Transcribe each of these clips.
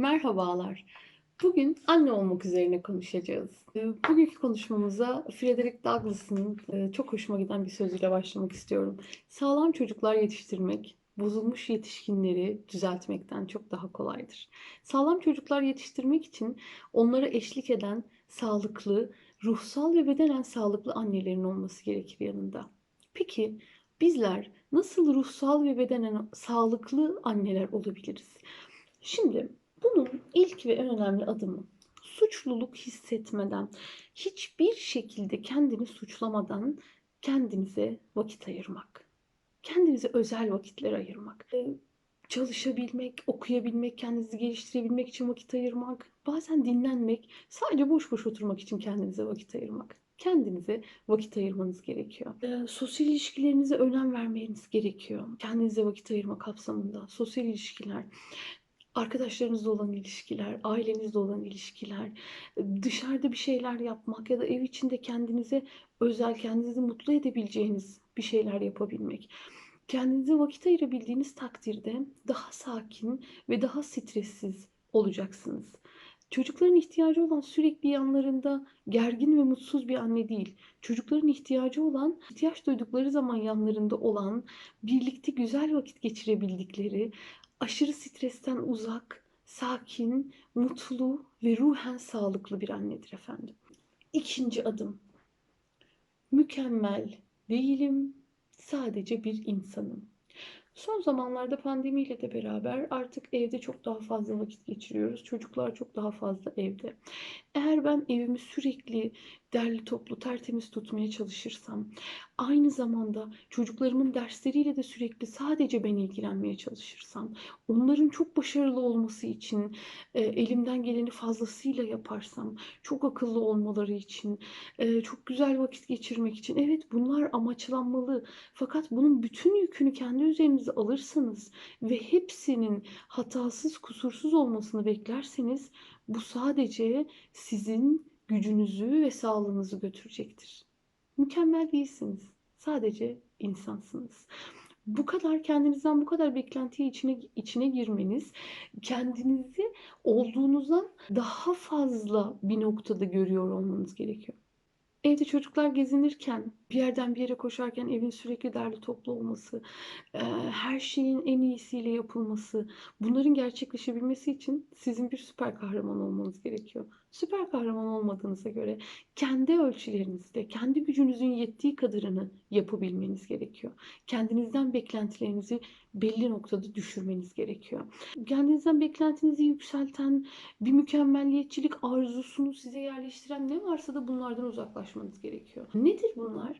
Merhabalar. Bugün anne olmak üzerine konuşacağız. Ee, Bugünkü konuşmamıza Frederick Douglass'ın e, çok hoşuma giden bir sözüyle başlamak istiyorum. Sağlam çocuklar yetiştirmek, bozulmuş yetişkinleri düzeltmekten çok daha kolaydır. Sağlam çocuklar yetiştirmek için onlara eşlik eden sağlıklı, ruhsal ve bedenen sağlıklı annelerin olması gerekir yanında. Peki bizler nasıl ruhsal ve bedenen sağlıklı anneler olabiliriz? Şimdi bunun ilk ve en önemli adımı suçluluk hissetmeden, hiçbir şekilde kendini suçlamadan kendinize vakit ayırmak. Kendinize özel vakitler ayırmak. Ee, Çalışabilmek, okuyabilmek, kendinizi geliştirebilmek için vakit ayırmak, bazen dinlenmek, sadece boş boş oturmak için kendinize vakit ayırmak. Kendinize vakit ayırmanız gerekiyor. Ee, sosyal ilişkilerinize önem vermeniz gerekiyor. Kendinize vakit ayırma kapsamında. Sosyal ilişkiler, arkadaşlarınızla olan ilişkiler, ailenizle olan ilişkiler, dışarıda bir şeyler yapmak ya da ev içinde kendinize özel, kendinizi mutlu edebileceğiniz bir şeyler yapabilmek. Kendinize vakit ayırabildiğiniz takdirde daha sakin ve daha stressiz olacaksınız. Çocukların ihtiyacı olan sürekli yanlarında gergin ve mutsuz bir anne değil. Çocukların ihtiyacı olan, ihtiyaç duydukları zaman yanlarında olan, birlikte güzel vakit geçirebildikleri, aşırı stresten uzak, sakin, mutlu ve ruhen sağlıklı bir annedir efendim. İkinci adım. Mükemmel değilim, sadece bir insanım. Son zamanlarda pandemiyle de beraber artık evde çok daha fazla vakit geçiriyoruz. Çocuklar çok daha fazla evde. Eğer ben evimi sürekli derli toplu tertemiz tutmaya çalışırsam, aynı zamanda çocuklarımın dersleriyle de sürekli sadece ben ilgilenmeye çalışırsam, onların çok başarılı olması için e, elimden geleni fazlasıyla yaparsam, çok akıllı olmaları için, e, çok güzel vakit geçirmek için, evet bunlar amaçlanmalı. Fakat bunun bütün yükünü kendi üzerinize alırsanız ve hepsinin hatasız, kusursuz olmasını beklerseniz, bu sadece sizin gücünüzü ve sağlığınızı götürecektir. Mükemmel değilsiniz. Sadece insansınız. Bu kadar kendinizden bu kadar beklentiye içine içine girmeniz kendinizi olduğunuzdan daha fazla bir noktada görüyor olmanız gerekiyor. Evde çocuklar gezinirken, bir yerden bir yere koşarken evin sürekli derli toplu olması, eee, her şeyin en iyisiyle yapılması, bunların gerçekleşebilmesi için sizin bir süper kahraman olmanız gerekiyor. Süper kahraman olmadığınıza göre kendi ölçülerinizde, kendi gücünüzün yettiği kadarını yapabilmeniz gerekiyor. Kendinizden beklentilerinizi belli noktada düşürmeniz gerekiyor. Kendinizden beklentinizi yükselten, bir mükemmelliyetçilik arzusunu size yerleştiren ne varsa da bunlardan uzaklaşmanız gerekiyor. Nedir bunlar?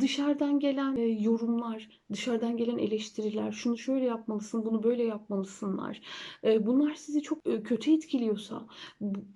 Dışarıdan gelen e, yorumlar, dışarıdan gelen eleştiriler, şunu şöyle yapmalısın, bunu böyle yapmalısınlar. E, bunlar sizi çok e, kötü etkiliyorsa,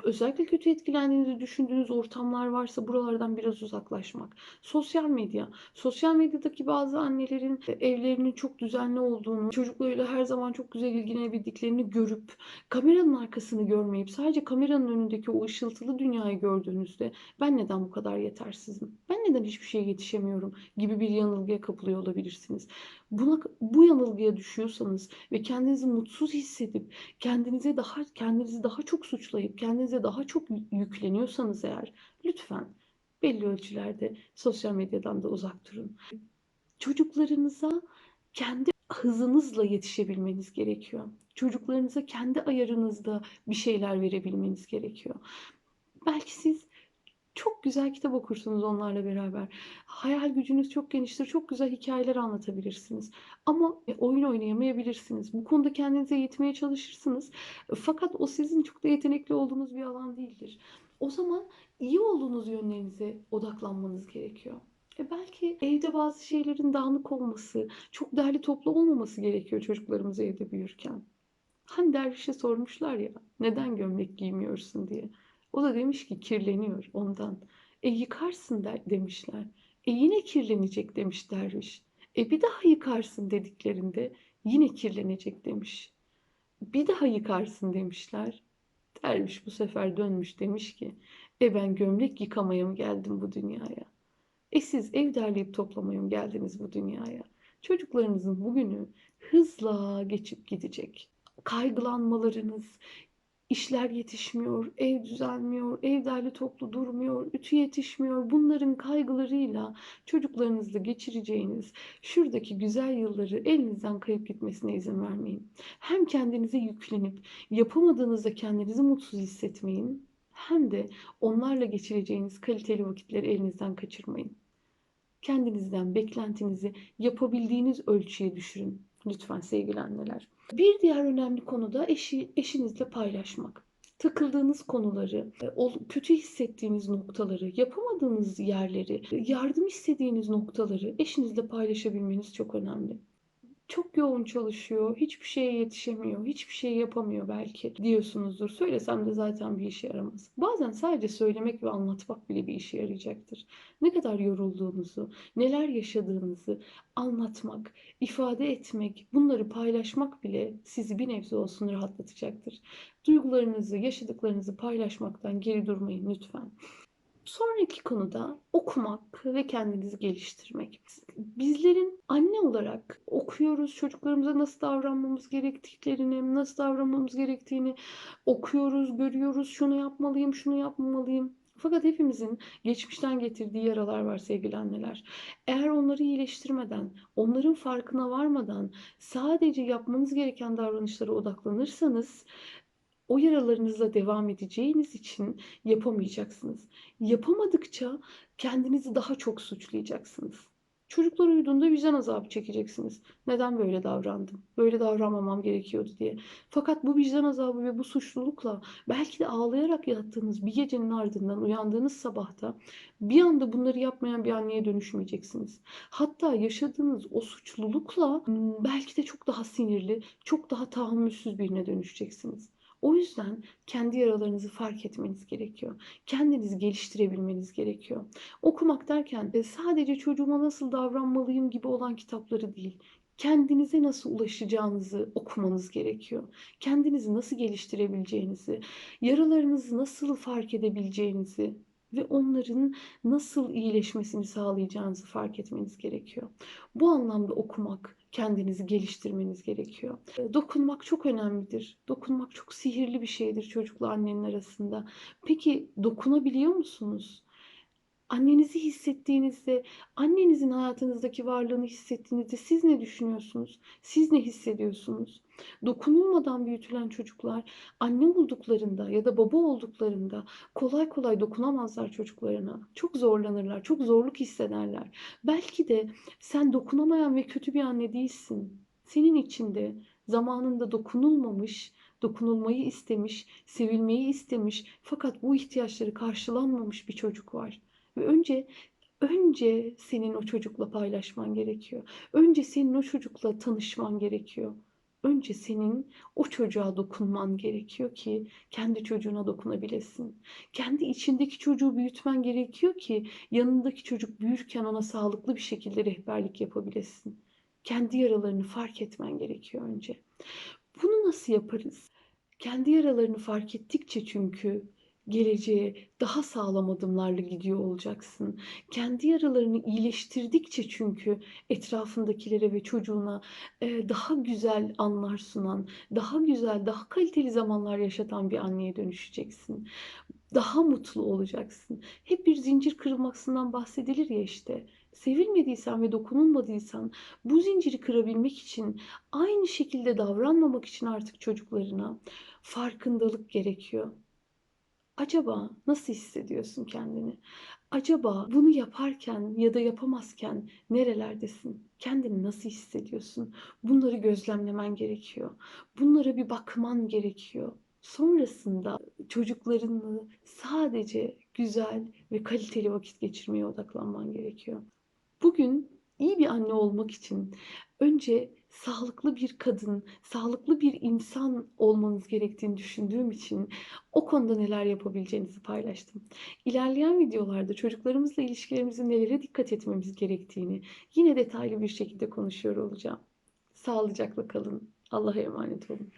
özellikle kötü etkilendiğinizi düşündüğünüz ortamlar varsa buralardan biraz uzaklaşmak. Sosyal medya, sosyal medyadaki bazı annelerin evlerinin çok düzenli olduğunu, çocuklarıyla her zaman çok güzel ilgilenebildiklerini görüp, kameranın arkasını görmeyip sadece kameranın önündeki o ışıltılı dünyayı gördüğünüzde ben neden bu kadar yetersizim? Ben neden hiçbir şeye yetişemiyorum? Gibi bir yanılgıya kapılıyor olabilirsiniz. Buna bu yanılgıya düşüyorsanız ve kendinizi mutsuz hissedip kendinize daha kendinizi daha çok suçlayıp kendinize daha çok yükleniyorsanız eğer lütfen belli ölçülerde sosyal medyadan da uzak durun. Çocuklarınıza kendi hızınızla yetişebilmeniz gerekiyor. Çocuklarınıza kendi ayarınızda bir şeyler verebilmeniz gerekiyor. Belki siz çok güzel kitap okursunuz onlarla beraber. Hayal gücünüz çok geniştir. Çok güzel hikayeler anlatabilirsiniz. Ama e, oyun oynayamayabilirsiniz. Bu konuda kendinize yetmeye çalışırsınız. Fakat o sizin çok da yetenekli olduğunuz bir alan değildir. O zaman iyi olduğunuz yönlerinize odaklanmanız gerekiyor. E belki evde bazı şeylerin dağınık olması, çok derli toplu olmaması gerekiyor çocuklarımız evde büyürken. Hani dervişe sormuşlar ya, neden gömlek giymiyorsun diye. O da demiş ki kirleniyor ondan. E yıkarsın der, demişler. E yine kirlenecek demiş derviş. E bir daha yıkarsın dediklerinde yine kirlenecek demiş. Bir daha yıkarsın demişler. Derviş bu sefer dönmüş demiş ki e ben gömlek yıkamaya mı geldim bu dünyaya? E siz ev derleyip toplamaya mı geldiniz bu dünyaya? Çocuklarınızın bugünü hızla geçip gidecek. Kaygılanmalarınız, İşler yetişmiyor, ev düzelmiyor, ev derli toplu durmuyor, ütü yetişmiyor. Bunların kaygılarıyla çocuklarınızla geçireceğiniz şuradaki güzel yılları elinizden kayıp gitmesine izin vermeyin. Hem kendinize yüklenip yapamadığınızda kendinizi mutsuz hissetmeyin, hem de onlarla geçireceğiniz kaliteli vakitleri elinizden kaçırmayın. Kendinizden beklentinizi yapabildiğiniz ölçüye düşürün. Lütfen sevgili anneler. Bir diğer önemli konu da eşi, eşinizle paylaşmak. Takıldığınız konuları, e, kötü hissettiğiniz noktaları, yapamadığınız yerleri, yardım istediğiniz noktaları eşinizle paylaşabilmeniz çok önemli çok yoğun çalışıyor, hiçbir şeye yetişemiyor, hiçbir şey yapamıyor belki diyorsunuzdur. Söylesem de zaten bir işe yaramaz. Bazen sadece söylemek ve anlatmak bile bir işe yarayacaktır. Ne kadar yorulduğunuzu, neler yaşadığınızı anlatmak, ifade etmek, bunları paylaşmak bile sizi bir nebze olsun rahatlatacaktır. Duygularınızı, yaşadıklarınızı paylaşmaktan geri durmayın lütfen. Sonraki konuda okumak ve kendinizi geliştirmek. Bizlerin anne olarak okuyoruz çocuklarımıza nasıl davranmamız gerektiklerini, nasıl davranmamız gerektiğini okuyoruz, görüyoruz. Şunu yapmalıyım, şunu yapmamalıyım. Fakat hepimizin geçmişten getirdiği yaralar var sevgili anneler. Eğer onları iyileştirmeden, onların farkına varmadan sadece yapmanız gereken davranışlara odaklanırsanız o yaralarınızla devam edeceğiniz için yapamayacaksınız. Yapamadıkça kendinizi daha çok suçlayacaksınız. Çocuklar uyuduğunda vicdan azabı çekeceksiniz. Neden böyle davrandım? Böyle davranmamam gerekiyordu diye. Fakat bu vicdan azabı ve bu suçlulukla belki de ağlayarak yattığınız bir gecenin ardından uyandığınız sabahta bir anda bunları yapmayan bir anneye dönüşmeyeceksiniz. Hatta yaşadığınız o suçlulukla belki de çok daha sinirli, çok daha tahammülsüz birine dönüşeceksiniz. O yüzden kendi yaralarınızı fark etmeniz gerekiyor. Kendinizi geliştirebilmeniz gerekiyor. Okumak derken de sadece çocuğuma nasıl davranmalıyım gibi olan kitapları değil, kendinize nasıl ulaşacağınızı okumanız gerekiyor. Kendinizi nasıl geliştirebileceğinizi, yaralarınızı nasıl fark edebileceğinizi ve onların nasıl iyileşmesini sağlayacağınızı fark etmeniz gerekiyor. Bu anlamda okumak, kendinizi geliştirmeniz gerekiyor. E, dokunmak çok önemlidir. Dokunmak çok sihirli bir şeydir çocukla annenin arasında. Peki dokunabiliyor musunuz? Annenizi hissettiğinizde, annenizin hayatınızdaki varlığını hissettiğinizde siz ne düşünüyorsunuz? Siz ne hissediyorsunuz? Dokunulmadan büyütülen çocuklar anne olduklarında ya da baba olduklarında kolay kolay dokunamazlar çocuklarına. Çok zorlanırlar, çok zorluk hissederler. Belki de sen dokunamayan ve kötü bir anne değilsin. Senin içinde zamanında dokunulmamış, dokunulmayı istemiş, sevilmeyi istemiş fakat bu ihtiyaçları karşılanmamış bir çocuk var. Ve önce önce senin o çocukla paylaşman gerekiyor. Önce senin o çocukla tanışman gerekiyor. Önce senin o çocuğa dokunman gerekiyor ki kendi çocuğuna dokunabilesin. Kendi içindeki çocuğu büyütmen gerekiyor ki yanındaki çocuk büyürken ona sağlıklı bir şekilde rehberlik yapabilesin. Kendi yaralarını fark etmen gerekiyor önce. Bunu nasıl yaparız? Kendi yaralarını fark ettikçe çünkü geleceğe daha sağlam adımlarla gidiyor olacaksın. Kendi yaralarını iyileştirdikçe çünkü etrafındakilere ve çocuğuna e, daha güzel anlar sunan, daha güzel, daha kaliteli zamanlar yaşatan bir anneye dönüşeceksin. Daha mutlu olacaksın. Hep bir zincir kırılmasından bahsedilir ya işte. Sevilmediysen ve dokunulmadıysan bu zinciri kırabilmek için aynı şekilde davranmamak için artık çocuklarına farkındalık gerekiyor. Acaba nasıl hissediyorsun kendini? Acaba bunu yaparken ya da yapamazken nerelerdesin? Kendini nasıl hissediyorsun? Bunları gözlemlemen gerekiyor. Bunlara bir bakman gerekiyor. Sonrasında çocuklarınla sadece güzel ve kaliteli vakit geçirmeye odaklanman gerekiyor. Bugün iyi bir anne olmak için önce sağlıklı bir kadın, sağlıklı bir insan olmanız gerektiğini düşündüğüm için o konuda neler yapabileceğinizi paylaştım. İlerleyen videolarda çocuklarımızla ilişkilerimizin nelere dikkat etmemiz gerektiğini yine detaylı bir şekilde konuşuyor olacağım. Sağlıcakla kalın. Allah'a emanet olun.